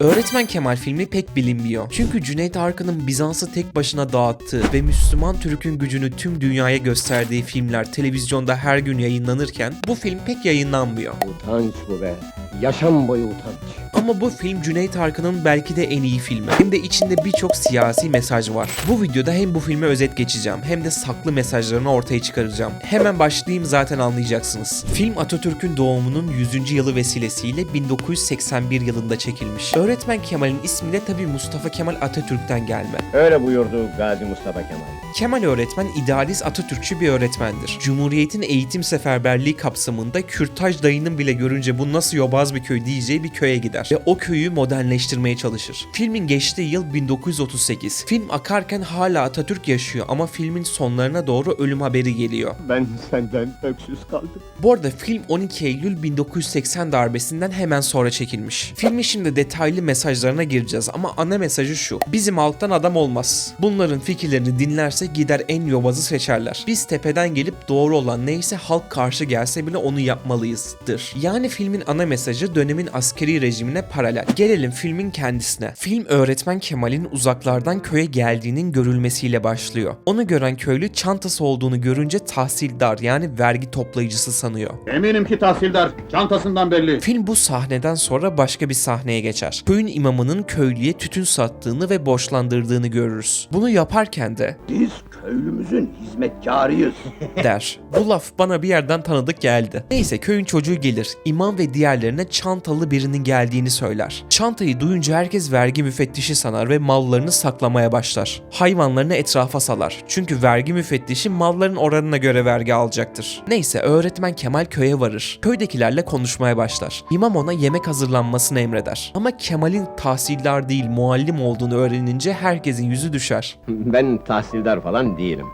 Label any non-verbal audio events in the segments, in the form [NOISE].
Öğretmen Kemal filmi pek bilinmiyor. Çünkü Cüneyt Arkın'ın Bizans'ı tek başına dağıttığı ve Müslüman Türk'ün gücünü tüm dünyaya gösterdiği filmler televizyonda her gün yayınlanırken bu film pek yayınlanmıyor. Utanç bu be. Yaşam boyu utanç. Ama bu film Cüneyt Arkın'ın belki de en iyi filmi. Hem de içinde birçok siyasi mesaj var. Bu videoda hem bu filme özet geçeceğim hem de saklı mesajlarını ortaya çıkaracağım. Hemen başlayayım zaten anlayacaksınız. Film Atatürk'ün doğumunun 100. yılı vesilesiyle 1981 yılında çekilmiş. Öğretmen Kemal'in ismi de tabi Mustafa Kemal Atatürk'ten gelme. Öyle buyurdu Gazi Mustafa Kemal. Kemal öğretmen idealist Atatürkçü bir öğretmendir. Cumhuriyetin eğitim seferberliği kapsamında Kürtaj dayının bile görünce bu nasıl yobaz bir köy diyeceği bir köye gider ve o köyü modernleştirmeye çalışır. Filmin geçtiği yıl 1938. Film akarken hala Atatürk yaşıyor ama filmin sonlarına doğru ölüm haberi geliyor. Ben senden öksüz kaldım. Bu arada film 12 Eylül 1980 darbesinden hemen sonra çekilmiş. Filmin şimdi detaylı mesajlarına gireceğiz ama ana mesajı şu. Bizim alttan adam olmaz. Bunların fikirlerini dinlerse gider en yobazı seçerler. Biz tepeden gelip doğru olan neyse halk karşı gelse bile onu yapmalıyızdır. Yani filmin ana mesajı dönemin askeri rejimine paralel. Gelelim filmin kendisine. Film öğretmen Kemal'in uzaklardan köye geldiğinin görülmesiyle başlıyor. Onu gören köylü çantası olduğunu görünce tahsildar yani vergi toplayıcısı sanıyor. Eminim ki tahsildar. Çantasından belli. Film bu sahneden sonra başka bir sahneye geçer. Köyün imamının köylüye tütün sattığını ve borçlandırdığını görürüz. Bunu yaparken de Biz köylümüzün hizmetkarıyız. [LAUGHS] der. Bu laf bana bir yerden tanıdık geldi. Neyse köyün çocuğu gelir. İmam ve diğerlerine çantalı birinin geldiğini söyler. Çantayı duyunca herkes vergi müfettişi sanar ve mallarını saklamaya başlar. Hayvanlarını etrafa salar. Çünkü vergi müfettişi malların oranına göre vergi alacaktır. Neyse öğretmen Kemal köye varır. Köydekilerle konuşmaya başlar. İmam ona yemek hazırlanmasını emreder. Ama Kemal'in tahsildar değil muallim olduğunu öğrenince herkesin yüzü düşer. ben tahsildar falan değilim.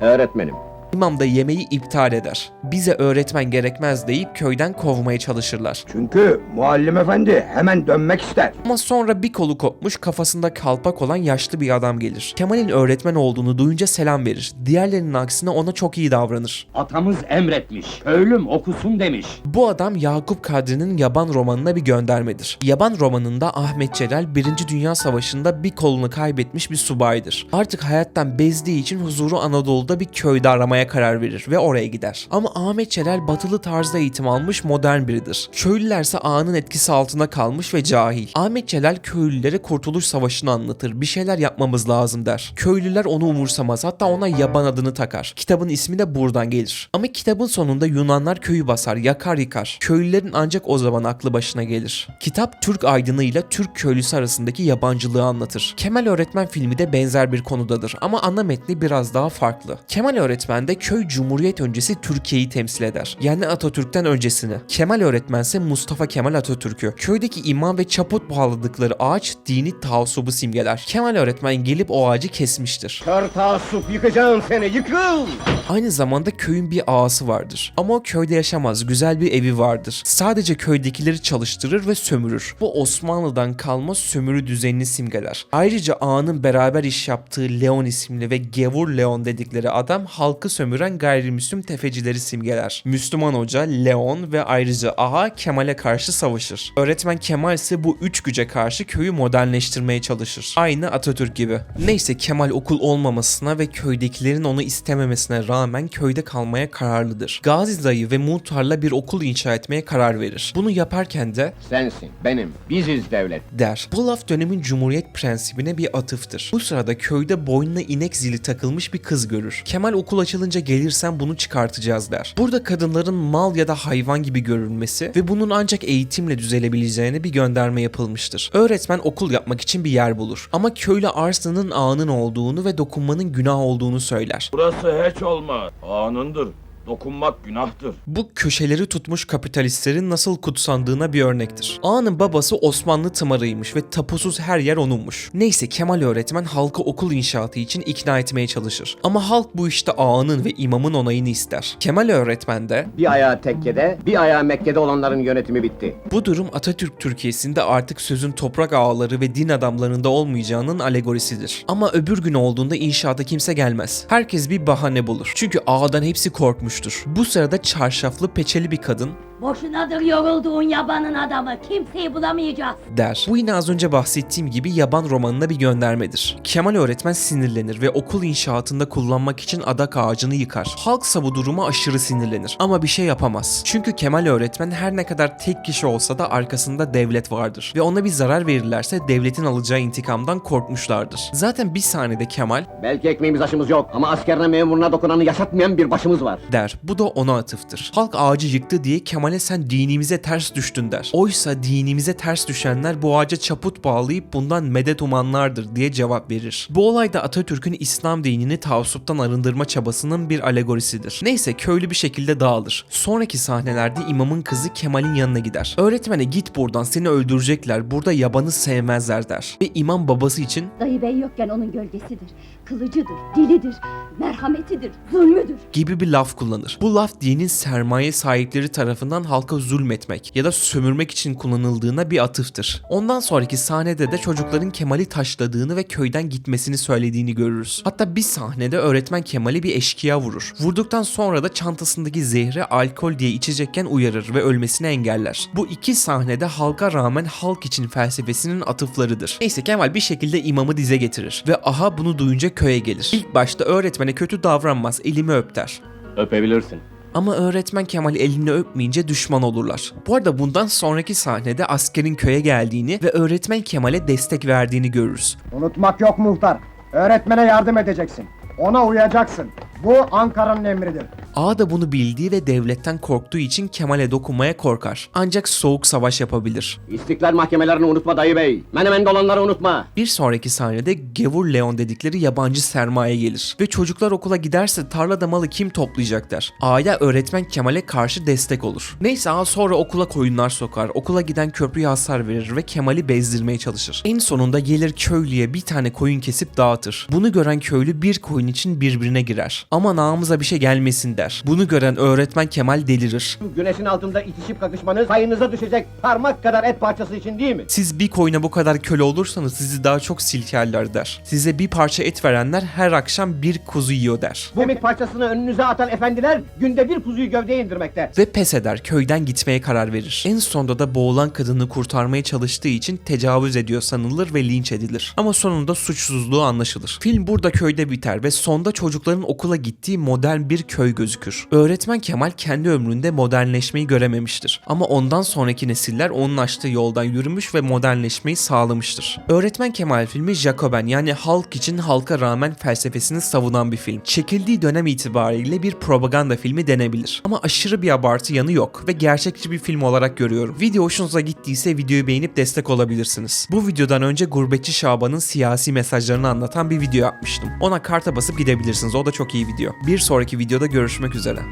Öğretmenim. İmam da yemeği iptal eder. Bize öğretmen gerekmez deyip köyden kovmaya çalışırlar. Çünkü muallim efendi hemen dönmek ister. Ama sonra bir kolu kopmuş kafasında kalpak olan yaşlı bir adam gelir. Kemal'in öğretmen olduğunu duyunca selam verir. Diğerlerinin aksine ona çok iyi davranır. Atamız emretmiş. Köylüm okusun demiş. Bu adam Yakup Kadri'nin Yaban romanına bir göndermedir. Yaban romanında Ahmet Celal 1. Dünya Savaşı'nda bir kolunu kaybetmiş bir subaydır. Artık hayattan bezdiği için huzuru Anadolu'da bir köyde aramaya karar verir ve oraya gider. Ama Ahmet Celal batılı tarzda eğitim almış modern biridir. Köylülerse ağanın etkisi altında kalmış ve cahil. Ahmet Celal köylülere Kurtuluş Savaşı'nı anlatır. Bir şeyler yapmamız lazım der. Köylüler onu umursamaz hatta ona yaban adını takar. Kitabın ismi de buradan gelir. Ama kitabın sonunda Yunanlar köyü basar, yakar yıkar. Köylülerin ancak o zaman aklı başına gelir. Kitap Türk aydınıyla Türk köylüsü arasındaki yabancılığı anlatır. Kemal Öğretmen filmi de benzer bir konudadır ama ana metni biraz daha farklı. Kemal Öğretmen de köy Cumhuriyet öncesi Türkiye'yi temsil eder. Yani Atatürk'ten öncesini. Kemal Öğretmen ise Mustafa Kemal Atatürk'ü. Köydeki imam ve çaput bağladıkları ağaç dini taassubu simgeler. Kemal Öğretmen gelip o ağacı kesmiştir. Kör taassup yıkacağım seni yıkıl. Aynı zamanda köyün bir ağası vardır. Ama o köyde yaşamaz. Güzel bir evi vardır. Sadece köydekileri çalıştırır ve sömürür. Bu Osmanlı'dan kalma sömürü düzenini simgeler. Ayrıca ağanın beraber iş yaptığı Leon isimli ve Gevur Leon dedikleri adam halkı sömüren gayrimüslim tefecileri simgeler. Müslüman hoca Leon ve ayrıca ağa Kemal'e karşı savaşır. Öğretmen Kemal ise bu üç güce karşı köyü modernleştirmeye çalışır. Aynı Atatürk gibi. Neyse Kemal okul olmamasına ve köydekilerin onu istememesine rağmen köyde kalmaya kararlıdır. Gazi dayı ve muhtarla bir okul inşa etmeye karar verir. Bunu yaparken de Sensin, benim, biziz devlet. der. Bu laf dönemin cumhuriyet prensibine bir atıftır. Bu sırada köyde boynuna inek zili takılmış bir kız görür. Kemal okul açılınca gelirsen bunu çıkartacağız der. Burada kadınların mal ya da hayvan gibi görülmesi ve bunun ancak eğitimle düzelebileceğine bir gönderme yapılmıştır. Öğretmen okul yapmak için bir yer bulur. Ama köylü arsanın ağının olduğunu ve dokunmanın günah olduğunu söyler. Burası hiç olmaz. Anındır. Dokunmak günahtır. Bu köşeleri tutmuş kapitalistlerin nasıl kutsandığına bir örnektir. Ağanın babası Osmanlı tımarıymış ve tapusuz her yer onunmuş. Neyse Kemal öğretmen halkı okul inşaatı için ikna etmeye çalışır. Ama halk bu işte ağanın ve imamın onayını ister. Kemal öğretmen de Bir ayağı tekkede, bir ayağı Mekke'de olanların yönetimi bitti. bu durum Atatürk Türkiye'sinde artık sözün toprak ağaları ve din adamlarında olmayacağının alegorisidir. Ama öbür gün olduğunda inşaata kimse gelmez. Herkes bir bahane bulur. Çünkü ağadan hepsi korkmuştur. Bu sırada çarşaflı peçeli bir kadın Boşunadır yorulduğun yabanın adamı. Kimseyi bulamayacağız. der. Bu yine az önce bahsettiğim gibi yaban romanına bir göndermedir. Kemal öğretmen sinirlenir ve okul inşaatında kullanmak için adak ağacını yıkar. Halksa bu duruma aşırı sinirlenir ama bir şey yapamaz. Çünkü Kemal öğretmen her ne kadar tek kişi olsa da arkasında devlet vardır ve ona bir zarar verirlerse devletin alacağı intikamdan korkmuşlardır. Zaten bir sahnede Kemal Belki ekmeğimiz aşımız yok ama askerine memuruna dokunanı yaşatmayan bir başımız var. der. Bu da ona atıftır. Halk ağacı yıktı diye Kemal'e sen dinimize ters düştün der. Oysa dinimize ters düşenler bu ağaca çaput bağlayıp bundan medet umanlardır diye cevap verir. Bu olay da Atatürk'ün İslam dinini taassuptan arındırma çabasının bir alegorisidir. Neyse köylü bir şekilde dağılır. Sonraki sahnelerde imamın kızı Kemal'in yanına gider. Öğretmene git buradan seni öldürecekler burada yabanı sevmezler der. Ve imam babası için Dayı bey yokken onun gölgesidir. Kılıcıdır, dilidir, merhametidir, zulmüdür. gibi bir laf kullanır. Bu laf dinin sermaye sahipleri tarafından halka zulmetmek ya da sömürmek için kullanıldığına bir atıftır. Ondan sonraki sahnede de çocukların Kemal'i taşladığını ve köyden gitmesini söylediğini görürüz. Hatta bir sahnede öğretmen Kemal'i bir eşkıya vurur. Vurduktan sonra da çantasındaki zehri alkol diye içecekken uyarır ve ölmesini engeller. Bu iki sahnede halka rağmen halk için felsefesinin atıflarıdır. Neyse Kemal bir şekilde imamı dize getirir ve aha bunu duyunca köye gelir. İlk başta öğretmene kötü davranmaz, elimi öp der. Öpebilirsin. Ama öğretmen Kemal elini öpmeyince düşman olurlar. Bu arada bundan sonraki sahnede askerin köye geldiğini ve öğretmen Kemal'e destek verdiğini görürüz. Unutmak yok muhtar. Öğretmene yardım edeceksin. Ona uyacaksın. Bu Ankara'nın emridir. Ağa da bunu bildiği ve devletten korktuğu için Kemal'e dokunmaya korkar. Ancak soğuk savaş yapabilir. İstiklal mahkemelerini unutma dayı bey. Menemen dolanları unutma. Bir sonraki sahnede Gevur Leon dedikleri yabancı sermaye gelir. Ve çocuklar okula giderse tarlada malı kim toplayacak der. Ağaya öğretmen Kemal'e karşı destek olur. Neyse ağa sonra okula koyunlar sokar. Okula giden köprüye hasar verir ve Kemal'i bezdirmeye çalışır. En sonunda gelir köylüye bir tane koyun kesip dağıtır. Bunu gören köylü bir koyun için birbirine girer. Ama ağamıza bir şey gelmesin der. Bunu gören öğretmen Kemal delirir. Güneşin altında itişip kakışmanız payınıza düşecek parmak kadar et parçası için değil mi? Siz bir koyuna bu kadar köle olursanız sizi daha çok silkerler der. Size bir parça et verenler her akşam bir kuzu yiyor der. Bu kemik parçasını önünüze atan efendiler günde bir kuzuyu gövdeye indirmekte. Ve pes eder köyden gitmeye karar verir. En sonunda da boğulan kadını kurtarmaya çalıştığı için tecavüz ediyor sanılır ve linç edilir. Ama sonunda suçsuzluğu anlaşılır. Film burada köyde biter ve sonda çocukların okula gittiği modern bir köy gözükür. Öğretmen Kemal kendi ömründe modernleşmeyi görememiştir. Ama ondan sonraki nesiller onun açtığı yoldan yürümüş ve modernleşmeyi sağlamıştır. Öğretmen Kemal filmi Jacoben yani halk için halka rağmen felsefesini savunan bir film. Çekildiği dönem itibariyle bir propaganda filmi denebilir. Ama aşırı bir abartı yanı yok ve gerçekçi bir film olarak görüyorum. Video hoşunuza gittiyse videoyu beğenip destek olabilirsiniz. Bu videodan önce Gurbetçi Şaban'ın siyasi mesajlarını anlatan bir video yapmıştım. Ona karta basıp gidebilirsiniz. O da çok iyi video. Bir sonraki videoda görüşmek üzere.